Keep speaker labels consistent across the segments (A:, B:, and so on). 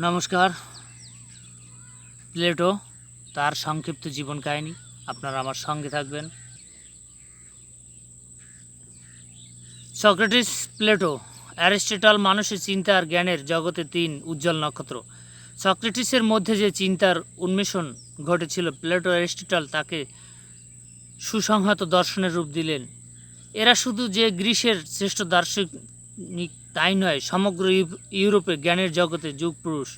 A: নমস্কার। প্লেটো, তার সংক্ষিপ্ত জীবন কাহিনী, আপনারা আমার সঙ্গে থাকবেন। সক্রেটিস, প্লেটো, অ্যারিস্টটল মানুষের চিন্তা আর জ্ঞানের জগতে তিন উজ্জ্বল নক্ষত্র। সক্রেটিসের মধ্যে যে চিন্তার উন্মেষণ ঘটেছিল, প্লেটো অ্যারিস্টটল তাকে সুসংহত দর্শনের রূপ দিলেন। এরা শুধু যে গ্রিসের শ্রেষ্ঠ দার্শনিক তাই নয়, সমগ্র ইউরোপে জ্ঞানের জগতে যুগ পুরুষ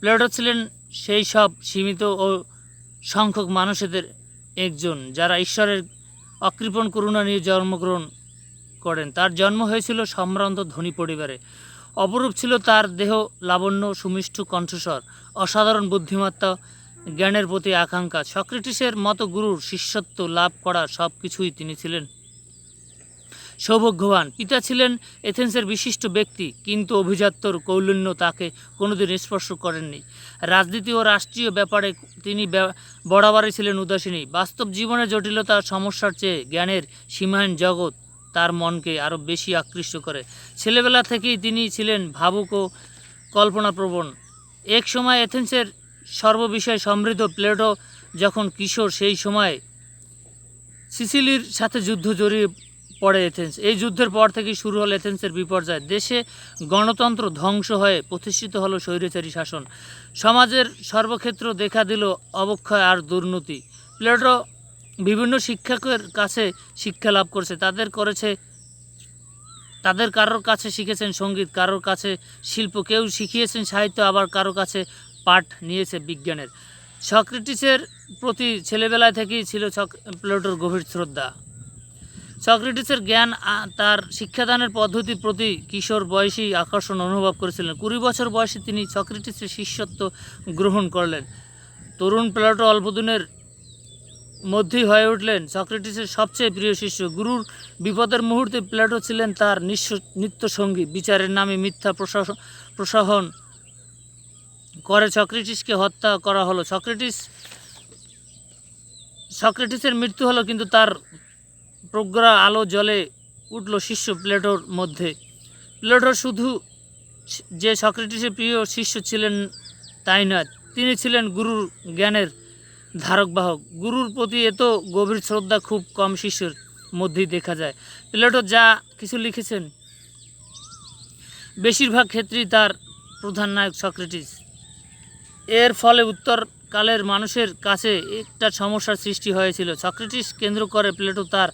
A: প্লেটো ছিলেন সেই সব সীমিত ও সংখ্যক মানুষদের একজন যারা ঈশ্বরের অকৃপণ করুণা নিয়ে জন্মগ্রহণ করেন। তার জন্ম হয়েছিল সম্ভ্রান্ত ধনী পরিবারে। অপরূপ ছিল তার দেহ লাবণ্য সুমিষ্ঠ কণ্ঠস্বর, অসাধারণ বুদ্ধিমত্তা, জ্ঞানের প্রতি আকাঙ্ক্ষা। সক্রেটিসের মতো গুরুর শিষ্যত্ব লাভ করা সব কিছুই তিনি ছিলেন। সৌভাগ্যবান। পিতা ছিলেন এথেন্সের বিশিষ্ট ব্যক্তি, কিন্তু অভিজাত্যর কৌলিন্য তাকে কোনোদিন স্পর্শ করেননি। রাজনীতি ও রাষ্ট্রীয় ব্যাপারে তিনি বরাবরই ছিলেন উদাসীনী বাস্তব জীবনের জটিলতা সমস্যার চেয়ে জ্ঞানের সীমাহীন জগৎ তার মনকে আরও বেশি আকৃষ্ট করে। ছেলেবেলা থেকেই তিনি ছিলেন ভাবুক ও কল্পনাপ্রবণ। এক সময় এথেন্সের সর্ববিষয়ে সমৃদ্ধ প্লেটো যখন কিশোর, সেই সময় সিসিলির সাথে যুদ্ধ জড়িয়ে পড়ে এথেন্স। এই যুদ্ধের পর থেকেই শুরু হলো এথেন্সের বিপর্যয়। দেশে গণতন্ত্র ধ্বংস হয়ে প্রতিষ্ঠিত হলো স্বৈরাচারী শাসন। সমাজের সর্বক্ষেত্র দেখা দিল অবক্ষয় আর দুর্নীতি। প্লেটো বিভিন্ন শিক্ষকের কাছে শিক্ষা লাভ করেছে। তাদের করেছে, তাদের কারোর কাছে শিখেছেন সংগীত, কারোর কাছে শিল্প, কেউ শিখিয়েছেন সাহিত্য, আবার কারোর কাছে পাঠ নিয়েছে বিজ্ঞানের। সক্রেটিসের প্রতি ছেলেবেলায় থেকেই ছিল প্লেটোর গভীর শ্রদ্ধা। সক্রেটিসের জ্ঞান তার শিক্ষাদানের পদ্ধতির প্রতি কিশোর বয়সী আকর্ষণ অনুভব করেছিলেন। কুড়ি বছর বয়সে তিনি সক্রেটিসের শিষ্যত্ব গ্রহণ করলেন। তরুণ প্লেটো অল্পদিনের মধ্যেই হয়ে উঠলেন সক্রেটিসের সবচেয়ে প্রিয় শিষ্য। গুরুর বিপদের মুহূর্তে প্লেটো ছিলেন তার নিঃস্ব নিত্যসঙ্গী। বিচারের নামে মিথ্যা প্রশাসন করে সক্রেটিসকে হত্যা করা হলো। সক্রেটিস, সক্রেটিসের মৃত্যু হলো কিন্তু তার প্রজ্ঞা আলো জলে উঠল শিষ্য প্লেটোর মধ্যে। প্লেটো শুধু যে সক্রেটিসের প্রিয় শিষ্য ছিলেন তাই নয়, তিনি ছিলেন গুরুর জ্ঞানের ধারক বাহক গুরুর প্রতি এত গভীর শ্রদ্ধা খুব কম শিষ্যের মধ্যেই দেখা যায়। প্লেটো যা কিছু লিখেছেন, বেশিরভাগ ক্ষেত্রেই তার প্রধান নায়ক সক্রেটিস। এর ফলে উত্তরকালের মানুষের কাছে একটা সমস্যার সৃষ্টি হয়েছিল। সক্রেটিস কেন্দ্র করে প্লেটো তার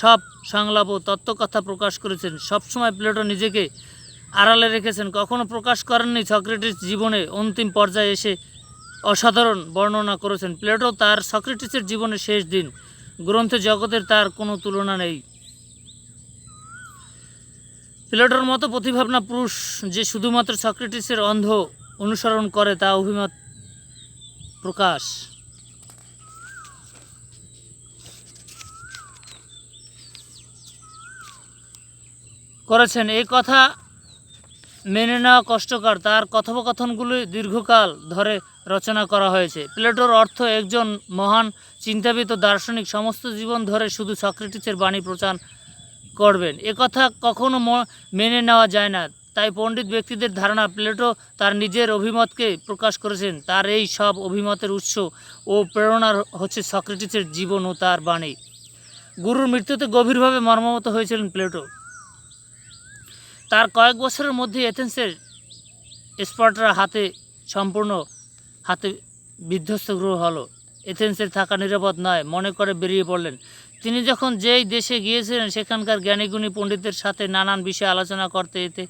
A: সব সংলাপ ও তত্ত্বকথা প্রকাশ করেছেন। সবসময় প্লেটো নিজেকে আড়ালে রেখেছেন। কখনো প্রকাশ করেননি সক্রেটিস জীবনে অন্তিম পর্যায়ে এসে অসাধারণ বর্ণনা করেছেন। প্লেটো তার সক্রেটিসের জীবনের শেষ দিন। গ্রন্থে জগতের তার কোনো তুলনা নেই। প্লেটোর মতো প্রতিভাবনা পুরুষ যে শুধুমাত্র সক্রেটিসের অন্ধ অনুসরণ করে তা অভিমত প্রকাশ। করেছেন। এই কথা মেনে নেওয়া কষ্টকর। তার কথোপকথনগুলি দীর্ঘকাল ধরে রচনা করা হয়েছে। প্লেটোর অর্থ একজন মহান চিন্তাবিদ ও দার্শনিক, সমস্ত জীবন ধরে শুধু সক্রেটিসের বাণী প্রচার করবেন। কথা কখনো মেনে নেওয়া যায় না। তাই পণ্ডিত ব্যক্তিদের ধারণা, প্লেটো তার নিজের অভিমতকে প্রকাশ করেছেন। তার এই সব অভিমতের উৎস ও প্রেরণার হচ্ছে সক্রেটিসের জীবন ও তার বাণী। গুরুর মৃত্যুতে গভীরভাবে মর্মাহত হয়েছিলেন প্লেটো। তার কয়েক বছরের মধ্যে এথেন্সের স্পটরা হাতে সম্পূর্ণ হাতে বিধ্বস্ত গ্রহ হলো। এথেন্সের থাকা নিরাপদ নয়, মনে করে বেরিয়ে পড়লেন। তিনি যখন যেই দেশে গিয়েছিলেন, সেখানকার জ্ঞানীগুণী পণ্ডিতের সাথে নানান বিষয়ে আলোচনা করতে এতে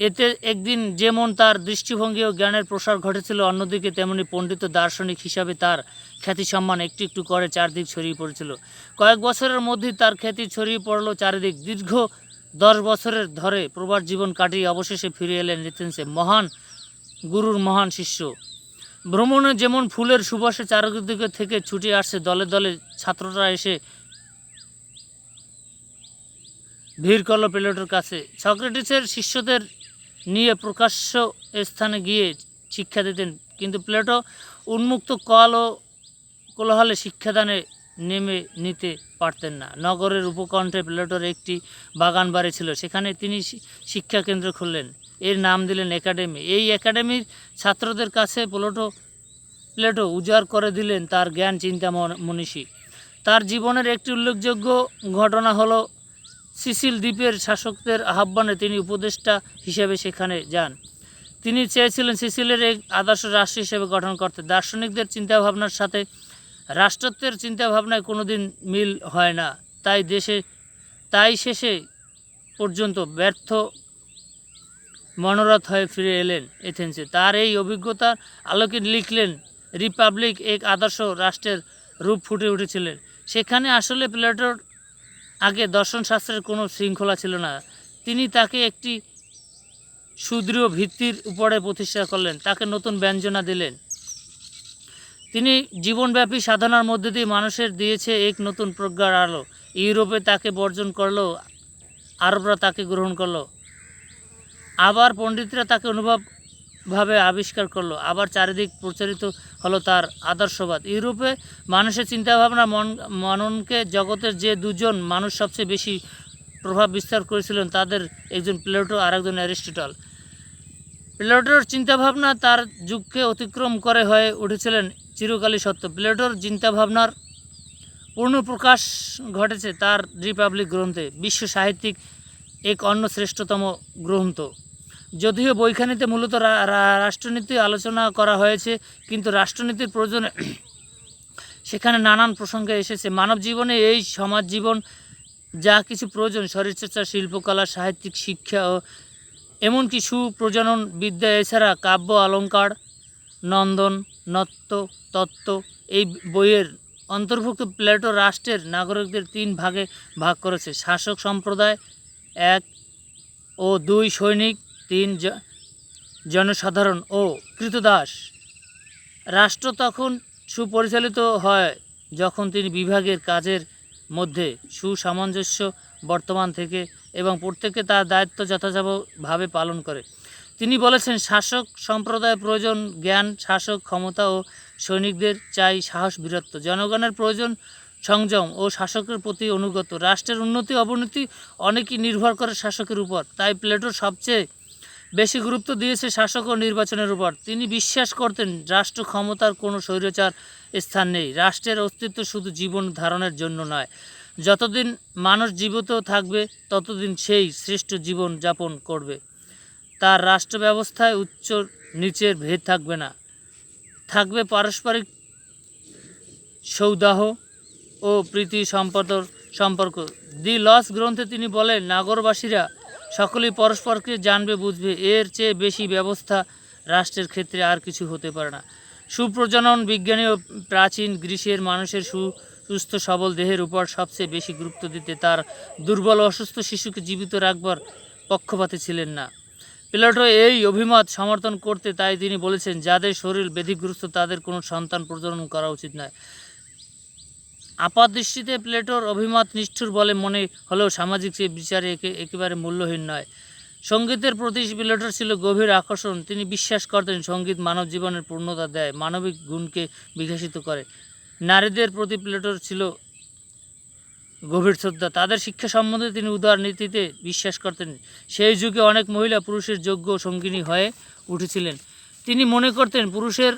A: এতে একদিন যেমন তার দৃষ্টিভঙ্গি ও জ্ঞানের প্রসার ঘটেছিল, অন্যদিকে তেমনি পণ্ডিত দার্শনিক হিসাবে তার খ্যাতি সম্মান একটু একটু করে চারদিক ছড়িয়ে পড়েছিল। কয়েক বছরের মধ্যেই তার খ্যাতি ছড়িয়ে পড়ল চারিদিক। দীর্ঘ দশ বছরের ধরে প্রবাস জীবন কাটিয়ে অবশেষে ফিরে এলেন এথেন্সে মহান, গুরুর মহান শিষ্য। ভ্রমণে যেমন ফুলের সুবাসে চারিদিকে থেকে ছুটে আসছে দলে দলে ছাত্ররা এসে ভিড় করল প্লেটোর কাছে। সক্রেটিসের শিষ্যদের নিয়ে প্রকাশ্য স্থানে গিয়ে শিক্ষা দিতেন। কিন্তু প্লেটো উন্মুক্ত কল ও কোলাহলে শিক্ষাদানে নেমে নিতে পারতেন না। নগরের উপকণ্ঠে প্লেটোর একটি বাগান বাড়ি ছিল, সেখানে তিনি শি- শিক্ষা কেন্দ্র খুললেন। এর নাম দিলেন একাডেমি। এই একাডেমির ছাত্রদের কাছে প্লেটো প্লেটো উজাড় করে দিলেন তার জ্ঞান চিন্তা মন- মনীষী। তার জীবনের একটি উল্লেখযোগ্য ঘটনা হলো, সিসিল দ্বীপের শাসকদের আহ্বানে তিনি উপদেষ্টা হিসেবে সেখানে যান। তিনি চেয়েছিলেন সিসিলের এক আদর্শ রাষ্ট্র হিসেবে গঠন করতে। দার্শনিকদের চিন্তাভাবনার সাথে রাষ্ট্রত্বের চিন্তাভাবনায় কোনোদিন মিল হয় না। তাই দেশে, তাই শেষে পর্যন্ত ব্যর্থ মনোরথ হয়ে ফিরে এলেন এথেন্সে। তার এই অভিজ্ঞতার আলোকে লিখলেন রিপাবলিক এক আদর্শ রাষ্ট্রের রূপ ফুটে উঠেছিলেন। সেখানে আসলে প্লেটোর আগে দর্শনশাস্ত্রের কোনো শৃঙ্খলা ছিল না। তিনি তাকে একটি সুদৃঢ় ভিত্তির উপরে প্রতিষ্ঠা করলেন, তাকে নতুন ব্যঞ্জনা দিলেন। তিনি জীবনব্যাপী সাধনার মধ্যে দিয়ে মানুষের দিয়েছে এক নতুন প্রজ্ঞার আলো। ইউরোপে তাকে বর্জন করল, আরবরা তাকে গ্রহণ করল। আবার পণ্ডিতরা তাকে অনুভবভাবে আবিষ্কার করল। আবার চারিদিক প্রচারিত হলো তার আদর্শবাদ। ইউরোপে মানুষের চিন্তাভাবনা, মন, মননকে জগতের যে দুজন মানুষ সবচেয়ে বেশি প্রভাব বিস্তার করেছিলেন, তাদের একজন প্লেটো আর একজন অ্যারিস্টটল। প্লেটোর চিন্তাভাবনা তার যুগকে অতিক্রম করে হয়ে উঠেছিলেন চিরকালই সত্য। প্লেটোর চিন্তাভাবনার পূর্ণ প্রকাশ ঘটেছে তার রিপাবলিক গ্রন্থে, বিশ্ব সাহিত্যিক এক অন্য শ্রেষ্ঠতম গ্রন্থ। যদিও বইখানিতে মূলত রাষ্ট্রনীতি আলোচনা করা হয়েছে, কিন্তু রাষ্ট্রনীতির প্রয়োজনে সেখানে নানান প্রসঙ্গে এসেছে। মানব জীবনে এই সমাজ জীবন যা কিছু প্রয়োজন শরীরচর্চা শিল্পকলা, সাহিত্যিক শিক্ষা ও এমনকি সুপ্রজনন বিদ্যা এছাড়া কাব্য, অলঙ্কার নন্দন নত্য তত্ত্ব এই বইয়ের অন্তর্ভুক্ত প্লেটো রাষ্ট্রের নাগরিকদের তিন ভাগে ভাগ করেছে। শাসক সম্প্রদায় এক ও দুই সৈনিক, তিন জনসাধারণ ও কৃতদাস। রাষ্ট্র তখন সুপরিচালিত হয় যখন তিনি বিভাগের কাজের মধ্যে সুসামঞ্জস্য বর্তমান থেকে এবং প্রত্যেকে তার দায়িত্ব যথাযথভাবে পালন করে। তিনি বলেছেন, শাসক সম্প্রদায়ের প্রয়োজন জ্ঞান, শাসক ক্ষমতা ও সৈনিকদের চাই সাহস, বীরত্ব। জনগণের প্রয়োজন সংযম ও শাসকের প্রতি অনুগত। রাষ্ট্রের উন্নতি, অবনতি অনেকই নির্ভর করে শাসকের উপর। তাই প্লেটোর সবচেয়ে বেশি গুরুত্ব দিয়েছে শাসক ও নির্বাচনের উপর। তিনি বিশ্বাস করতেন, রাষ্ট্র ক্ষমতার কোনো স্বৈরাচার স্থান নেই। রাষ্ট্রের অস্তিত্ব শুধু জীবন ধারণের জন্য নয়। যতদিন মানুষ জীবিত থাকবে, ততদিন সেই শ্রেষ্ঠ জীবন যাপন করবে। তার রাষ্ট্র ব্যবস্থায় উচ্চ নিচের ভেদ থাকবে না। থাকবে পারস্পরিক সৌদাহ ও প্রীতি সম্পদর সম্পর্ক। দি লস গ্রন্থে তিনি বলেন, নাগরবাসীরা সকলেই পরস্পরকে জানবে, বুঝবে। এর চেয়ে বেশি ব্যবস্থা রাষ্ট্রের ক্ষেত্রে আর কিছু হতে পারে না। সুপ্রজনন বিজ্ঞানী ও প্রাচীন গ্রীসের মানুষের সু সুস্থ সবল দেহের উপর সবচেয়ে বেশি গুরুত্ব দিতে তার দুর্বল অসুস্থ শিশুকে জীবিত রাখবার পক্ষপাতী ছিলেন না। প্লেটো এই অভিমত সমর্থন করতে তাই তিনি বলেছেন, যাদের শরীর ব্যাধিগ্রস্ত, তাদের কোনো সন্তান প্রজনন করা উচিত নয়। আপাত দৃষ্টিতে প্লেটোর অভিমত নিষ্ঠুর বলে মনে হলেও সামাজিক সে বিচারে একে একেবারে মূল্যহীন নয়। সঙ্গীতের প্রতি প্লেটোর ছিল গভীর আকর্ষণ। তিনি বিশ্বাস করতেন সংগীত মানব জীবনের পূর্ণতা দেয়, মানবিক গুণকে বিকশিত করে। নারীদের প্রতি প্লেটোর ছিল গভীর শ্রদ্ধা। তাদের শিক্ষা সম্বন্ধে তিনি উদার নীতিতে বিশ্বাস করতেন। সেই যুগে অনেক মহিলা পুরুষের যোগ্য সঙ্গিনী হয়ে উঠেছিলেন। তিনি মনে করতেন পুরুষের,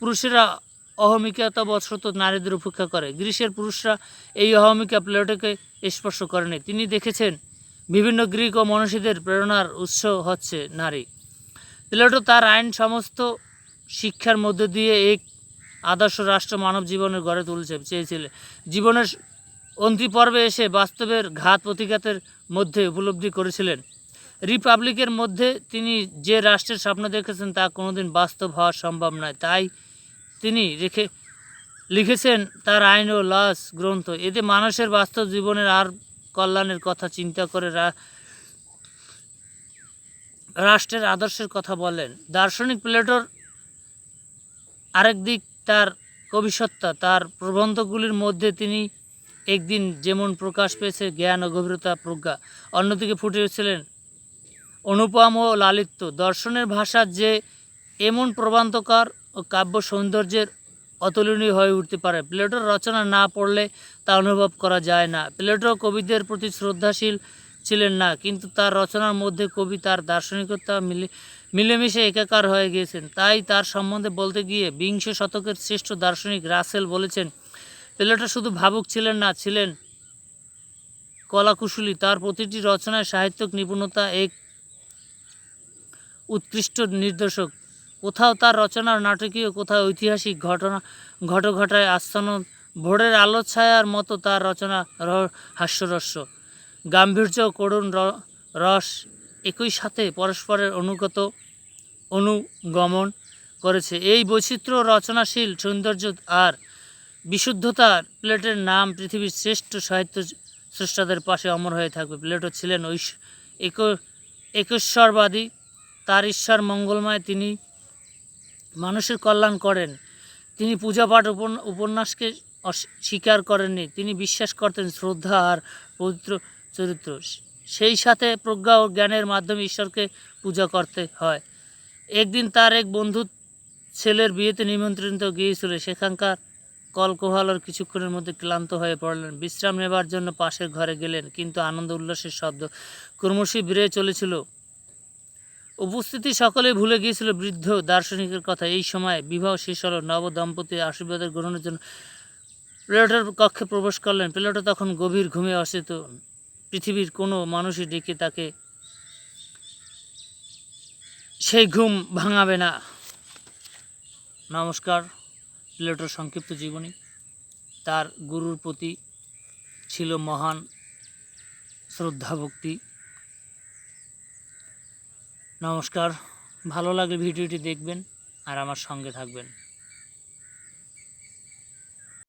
A: পুরুষেরা অহমিকাতাবশত নারীদের উপেক্ষা করে। গ্রীসের পুরুষরা এই অহমিকা প্লেটোকে স্পর্শ করেনি তিনি দেখেছেন বিভিন্ন গ্রিক ও মনীষীদের প্রেরণার উৎস হচ্ছে নারী। প্লেটো তার আইন সমস্ত শিক্ষার মধ্য দিয়ে এক আদর্শ রাষ্ট্র মানব জীবনের গড়ে তুলছে চেয়েছিলেন জীবনের অন্তিম পর্বে এসে বাস্তবের ঘাত প্রতিঘাতের মধ্যে উপলব্ধি করেছিলেন। রিপাবলিকের মধ্যে তিনি যে রাষ্ট্রের স্বপ্ন দেখেছেন তা কোনোদিন বাস্তব হওয়া সম্ভব নয়। তাই তিনি রেখে, লিখেছেন, তার আইন ও লস গ্রন্থ। এতে মানুষের বাস্তব জীবনের আর কল্যাণের কথা চিন্তা করে রাষ্ট্রের আদর্শের কথা বলেন। দার্শনিক প্লেটোর আরেক দিক তার কবিসত্তা। তার প্রবন্ধগুলির মধ্যে তিনি একদিন যেমন প্রকাশ পেয়েছে জ্ঞান ও গভীরতা প্রজ্ঞা, অন্যদিকে ফুটে উঠেছিলেন অনুপম ও লালিত্য। দর্শনের ভাষা যে এমন প্রবন্ধকার ও কাব্য সৌন্দর্যের অতুলনীয় হয়ে উঠতে পারে। প্লেটোর রচনা না পড়লে তা অনুভব করা যায় না। প্লেটো কবিদের প্রতি শ্রদ্ধাশীল ছিলেন না, কিন্তু তার রচনার মধ্যে কবি তার দার্শনিকতা মিলে মিলেমিশে একাকার হয়ে গিয়েছেন। তাই তার সম্বন্ধে বলতে গিয়ে বিংশ শতকের শ্রেষ্ঠ দার্শনিক রাসেল বলেছেন প্লেটো শুধু ভাবুক ছিলেন না, ছিলেন কলাকুশলী। তার প্রতিটি রচনায় সাহিত্যিক নিপুণতা এক উৎকৃষ্ট নির্দেশক। কোথাও তার রচনার নাটকীয়, কোথাও ঐতিহাসিক ঘটনা, ঘটঘটায় আস্থান ভোরের আলো ছায়ার মতো তার রচনা হাস্যরস্য। গাম্ভীর্য, করুণ রস একই সাথে পরস্পরের অনুগত অনুগমন করেছে। এই বৈচিত্র্য রচনাশীল, সৌন্দর্য আর বিশুদ্ধতার প্লেটের নাম পৃথিবীর শ্রেষ্ঠ সাহিত্য স্রষ্টাদের পাশে অমর হয়ে থাকবে। প্লেটো ছিলেন ঐশ এক একেশ্বরবাদী, তার ঈশ্বর মঙ্গলময়, তিনি মানুষের কল্যাণ করেন। তিনি পূজাপাঠ উপন- উপন্যাসকে স্বীকার করেননি। তিনি বিশ্বাস করতেন শ্রদ্ধা আর পবিত্র চরিত্র। সেই সাথে প্রজ্ঞা ও জ্ঞানের মাধ্যমে ঈশ্বরকে পূজা করতে হয়। একদিন তার এক বন্ধু ছেলের বিয়েতে নিমন্ত্রিত গিয়েছিল। সেখানকার কলকোহালর কিছুক্ষণের মধ্যে ক্লান্ত হয়ে পড়লেন। বিশ্রাম নেবার জন্য পাশের ঘরে গেলেন, কিন্তু আনন্দ উল্লাসের শব্দ ক্রমশই বেড়ে চলেছিল। উপস্থিতি সকলেই ভুলে গিয়েছিল বৃদ্ধ দার্শনিকের কথা। এই সময় বিবাহ শেষ হলো, নব দম্পতির আশীর্বাদের গ্রহণের জন্য প্লেটোর কক্ষে প্রবেশ করলেন। প্লেটো তখন গভীর ঘুমে অসিত। পৃথিবীর কোনো মানুষই ডেকে তাকে সেই ঘুম ভাঙাবে না। নমস্কার। প্লেটোর সংক্ষিপ্ত জীবনী। তার গুরুর প্রতি ছিল মহান শ্রদ্ধা ভক্তি নমস্কার, ভালো লাগলে ভিডিওটি দেখবেন আর আমার সঙ্গে থাকবেন।